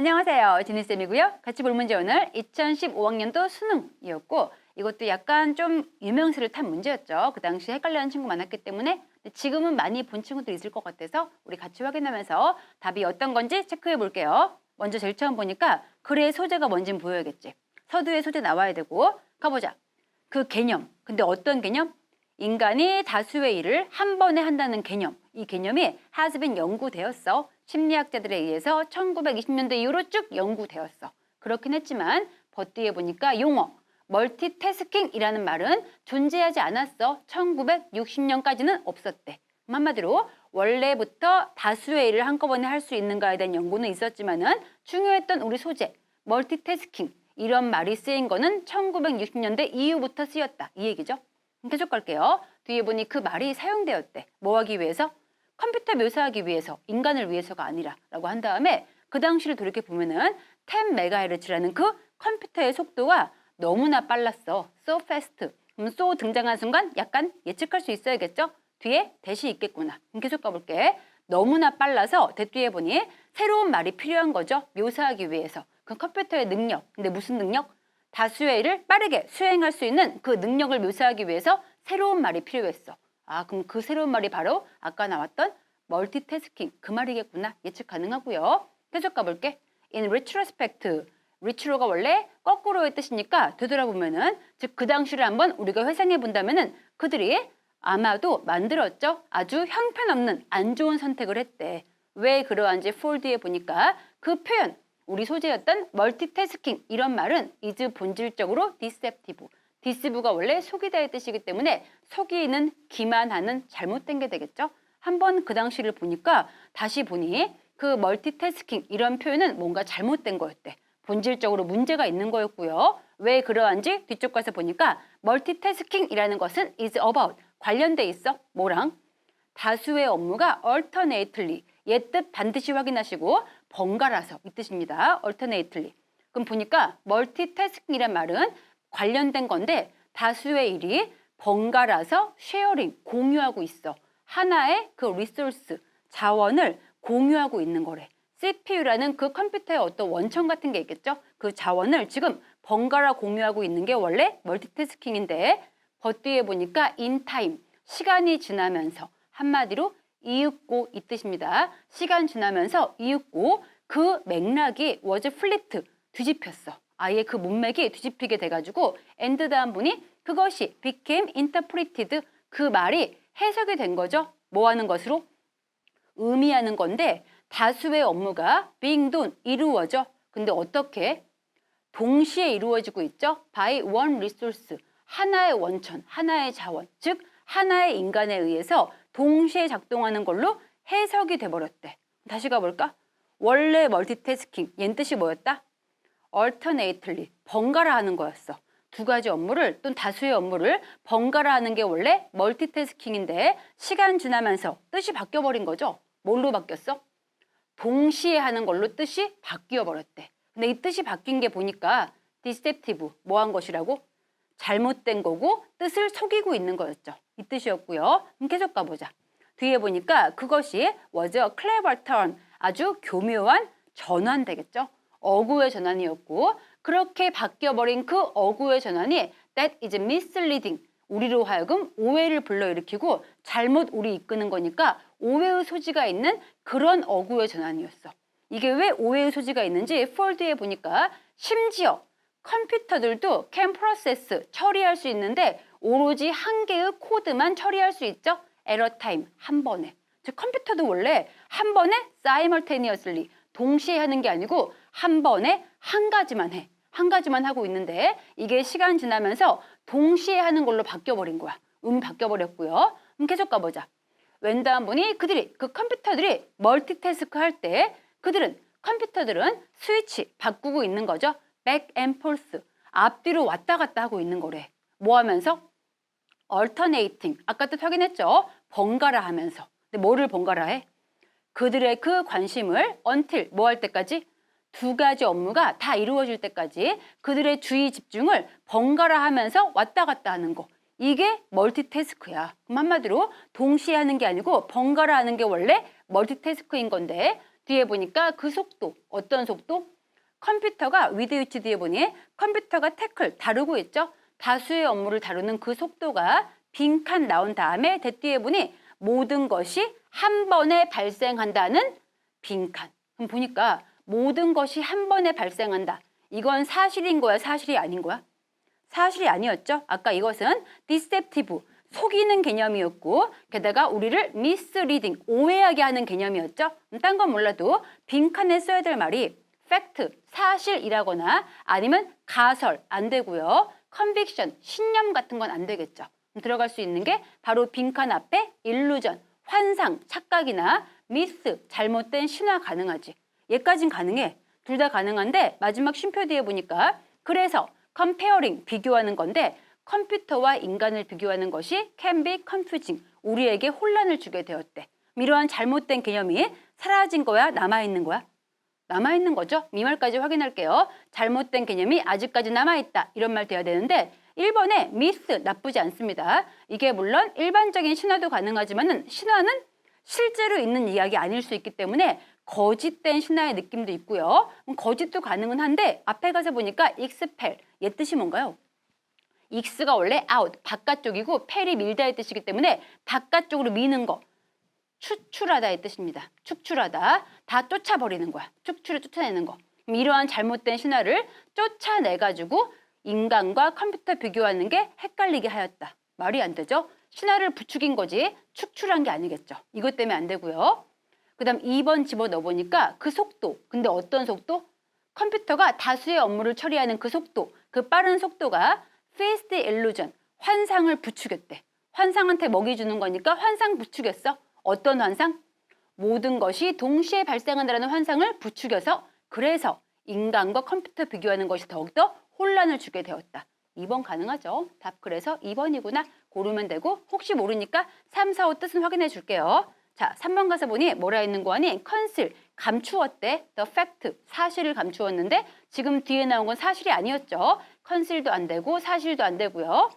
안녕하세요. 지니쌤이고요. 같이 볼 문제 오늘 2015학년도 수능이었고 이것도 약간 좀 유명세를 탄 문제였죠. 그 당시 헷갈려하는 친구 많았기 때문에 지금은 많이 본 친구도 있을 것 같아서 우리 같이 확인하면서 답이 어떤 건지 체크해 볼게요. 먼저 제일 처음 보니까 글의 소재가 뭔진 보여야겠지. 서두에 소재 나와야 되고 가보자. 그 개념. 근데 어떤 개념? 인간이 다수의 일을 한 번에 한다는 개념. 이 개념이 been 연구되었어. 심리학자들에 의해서 1920년대 이후로 쭉 연구되었어. 그렇긴 했지만 버뒤에 보니까 용어 멀티태스킹이라는 말은 존재하지 않았어. 1960년까지는 없었대. 한마디로 원래부터 다수의 일을 한꺼번에 할 수 있는가에 대한 연구는 있었지만은 중요했던 우리 소재 멀티태스킹 이런 말이 쓰인 거는 1960년대 이후부터 쓰였다. 이 얘기죠. 계속 갈게요. 뒤에 보니 그 말이 사용되었대. 뭐 하기 위해서? 컴퓨터 묘사하기 위해서, 인간을 위해서가 아니라 라고 한 다음에 그 당시를 돌이켜 보면은 10MHz라는 그 컴퓨터의 속도가 너무나 빨랐어. so fast. 그럼 so 등장한 순간 약간 예측할 수 있어야겠죠? 뒤에 대시 있겠구나. 계속 가볼게. 너무나 빨라서 대 뒤에 보니 새로운 말이 필요한 거죠. 묘사하기 위해서. 그 컴퓨터의 능력. 근데 무슨 능력? 다수의 일을 빠르게 수행할 수 있는 그 능력을 묘사하기 위해서 새로운 말이 필요했어. 아, 그럼 그 새로운 말이 바로 아까 나왔던 멀티태스킹 그 말이겠구나 예측 가능하고요. 계속 가볼게. In retrospect, retro가 원래 거꾸로의 뜻이니까 되돌아보면은 즉 그 당시를 한번 우리가 회상해 본다면은 그들이 아마도 만들었죠. 아주 형편없는 안 좋은 선택을 했대. 왜 그러한지 폴드에 보니까 그 표현 우리 소재였던 멀티태스킹 이런 말은 is 본질적으로 deceptive. 디스브가 원래 속이다의 뜻이기 때문에 속이는, 기만하는 잘못된 게 되겠죠. 한번 그 당시를 보니까 다시 보니 그 멀티태스킹 이런 표현은 뭔가 잘못된 거였대. 본질적으로 문제가 있는 거였고요. 왜 그러한지 뒤쪽 가서 보니까 멀티태스킹이라는 것은 is about 관련돼 있어. 뭐랑? 다수의 업무가 alternately 옛뜻 반드시 확인하시고 번갈아서 이 뜻입니다. alternately. 그럼 보니까 멀티태스킹이란 말은 관련된 건데 다수의 일이 번갈아서 쉐어링, 공유하고 있어. 하나의 그 리소스, 자원을 공유하고 있는 거래. CPU라는 그 컴퓨터의 어떤 원천 같은 게 있겠죠? 그 자원을 지금 번갈아 공유하고 있는 게 원래 멀티태스킹인데 버뒤에 보니까 time, 시간이 지나면서 한마디로 이윽고 이 뜻입니다. 시간 지나면서 이윽고 그 맥락이 was flipped, 뒤집혔어. 아예 그 문맥이 뒤집히게 돼가지고 엔드 다음 분이 그것이 became interpreted 그 말이 해석이 된 거죠. 뭐 하는 것으로? 의미하는 건데 다수의 업무가 being done 이루어져. 근데 어떻게? 동시에 이루어지고 있죠. by one resource 하나의 원천, 하나의 자원, 즉 하나의 인간에 의해서 동시에 작동하는 걸로 해석이 돼버렸대. 다시 가볼까? 원래 멀티태스킹, 얜 뜻이 뭐였다? Alternately, 번갈아 하는 거였어. 두 가지 업무를 또는 다수의 업무를 번갈아 하는 게 원래 멀티태스킹인데 시간 지나면서 뜻이 바뀌어 버린 거죠. 뭘로 바뀌었어? 동시에 하는 걸로 뜻이 바뀌어 버렸대. 근데 이 뜻이 바뀐 게 보니까 deceptive, 뭐 한 것이라고? 잘못된 거고 뜻을 속이고 있는 거였죠. 이 뜻이었고요. 계속 가보자. 뒤에 보니까 그것이 was a clever turn, 아주 교묘한 전환 되겠죠. 어구의 전환이었고 그렇게 바뀌어버린 그 어구의 전환이 that is misleading, 우리로 하여금 오해를 불러일으키고 잘못 우리 이끄는 거니까 오해의 소지가 있는 그런 어구의 전환이었어. 이게 왜 오해의 소지가 있는지 폴드에 보니까 심지어 컴퓨터들도 can process 처리할 수 있는데 오로지 한 개의 코드만 처리할 수 있죠. 에러 타임 한 번에. 즉 컴퓨터도 원래 한 번에 simultaneously 동시에 하는 게 아니고 한 번에 한 가지만 해. 한 가지만 하고 있는데 이게 시간 지나면서 동시에 하는 걸로 바뀌어 버린 거야. 음이 바뀌어 버렸고요. 그럼 계속 가보자. 왼다음 분이 그들이 그 컴퓨터들이 멀티태스크 할 때 그들은 컴퓨터들은 스위치 바꾸고 있는 거죠. and forth 앞뒤로 왔다 갔다 하고 있는 거래. 뭐 하면서? alternating 아까 뜻 확인했죠. 번갈아 하면서. 근데 뭐를 번갈아 해? 그들의 그 관심을 until 뭐 할 때까지 두 가지 업무가 다 이루어질 때까지 그들의 주의 집중을 번갈아 하면서 왔다 갔다 하는 거. 이게 멀티태스크야. 그럼 한마디로 동시에 하는 게 아니고 번갈아 하는 게 원래 멀티태스크인 건데 뒤에 보니까 그 속도 어떤 속도? 컴퓨터가 with which 뒤에 보니 컴퓨터가 태클 다루고 있죠. 다수의 업무를 다루는 그 속도가 빈칸 나온 다음에 대 뒤에 보니 모든 것이 한 번에 발생한다는 빈칸. 그럼 보니까 모든 것이 한 번에 발생한다. 이건 사실인 거야, 사실이 아닌 거야? 사실이 아니었죠. 아까 이것은 deceptive, 속이는 개념이었고 게다가 우리를 misleading, 오해하게 하는 개념이었죠. 딴 건 몰라도 빈칸에 써야 될 말이 fact, 사실이라거나 아니면 가설, 안 되고요. conviction, 신념 같은 건 안 되겠죠. 들어갈 수 있는 게 바로 빈칸 앞에 illusion, 환상, 착각이나 미스, 잘못된 신화 가능하지. 얘까진 가능해. 둘 다 가능한데 마지막 쉼표 뒤에 보니까 그래서 comparing, 비교하는 건데 컴퓨터와 인간을 비교하는 것이 can be confusing, 우리에게 혼란을 주게 되었대. 이러한 잘못된 개념이 사라진 거야? 남아있는 거야? 남아있는 거죠. 이 말까지 확인할게요. 잘못된 개념이 아직까지 남아있다. 이런 말 돼야 되는데 1번에 미스 나쁘지 않습니다. 이게 물론 일반적인 신화도 가능하지만 신화는 실제로 있는 이야기 아닐 수 있기 때문에 거짓된 신화의 느낌도 있고요. 거짓도 가능은 한데 앞에 가서 보니까 익스펠 얘 뜻이 뭔가요? 익스가 원래 out 바깥쪽이고 펠이 밀다의 뜻이기 때문에 바깥쪽으로 미는 거 추출하다의 뜻입니다. 축출하다 다 쫓아버리는 거야. 축출을 쫓아내는 거. 이러한 잘못된 신화를 쫓아내 가지고 인간과 컴퓨터 비교하는 게 헷갈리게 하였다. 말이 안 되죠? 신화를 부추긴 거지 축출한 게 아니겠죠. 이것 때문에 안 되고요. 그 다음 2번 집어 넣어 보니까 그 속도. 근데 어떤 속도? 컴퓨터가 다수의 업무를 처리하는 그 속도. 그 빠른 속도가 fast illusion. 환상을 부추겼대. 환상한테 먹이 주는 거니까 환상 부추겼어. 어떤 환상? 모든 것이 동시에 발생한다는 환상을 부추겨서 그래서 인간과 컴퓨터 비교하는 것이 더욱더 혼란을 주게 되었다. 2번 가능하죠. 답 그래서 2번이구나 고르면 되고 혹시 모르니까 3, 4, 5 뜻은 확인해 줄게요. 자, 3번 가서 보니 뭐라 있는 거 아니? 컨실, 감추었대. the fact, 사실을 감추었는데 지금 뒤에 나온 건 사실이 아니었죠. 컨실도 안 되고 사실도 안 되고요.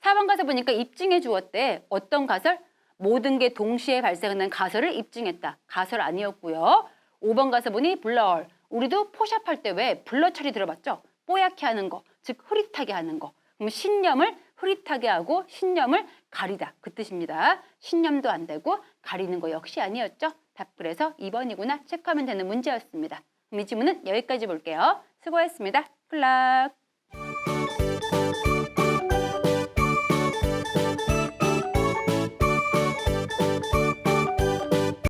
4번 가서 보니까 입증해 주었대. 어떤 가설? 모든 게 동시에 발생하는 가설을 입증했다. 가설 아니었고요. 5번 가서 보니 블러얼. 우리도 포샵할 때 왜 블러 처리 들어봤죠? 뽀얗게 하는 거, 즉 흐릿하게 하는 거. 그럼 신념을 흐릿하게 하고 신념을 가리다. 그 뜻입니다. 신념도 안 되고 가리는 거 역시 아니었죠? 답 그래서 2번이구나 체크하면 되는 문제였습니다. 그럼 이 지문은 여기까지 볼게요. 수고했습니다. 굿락.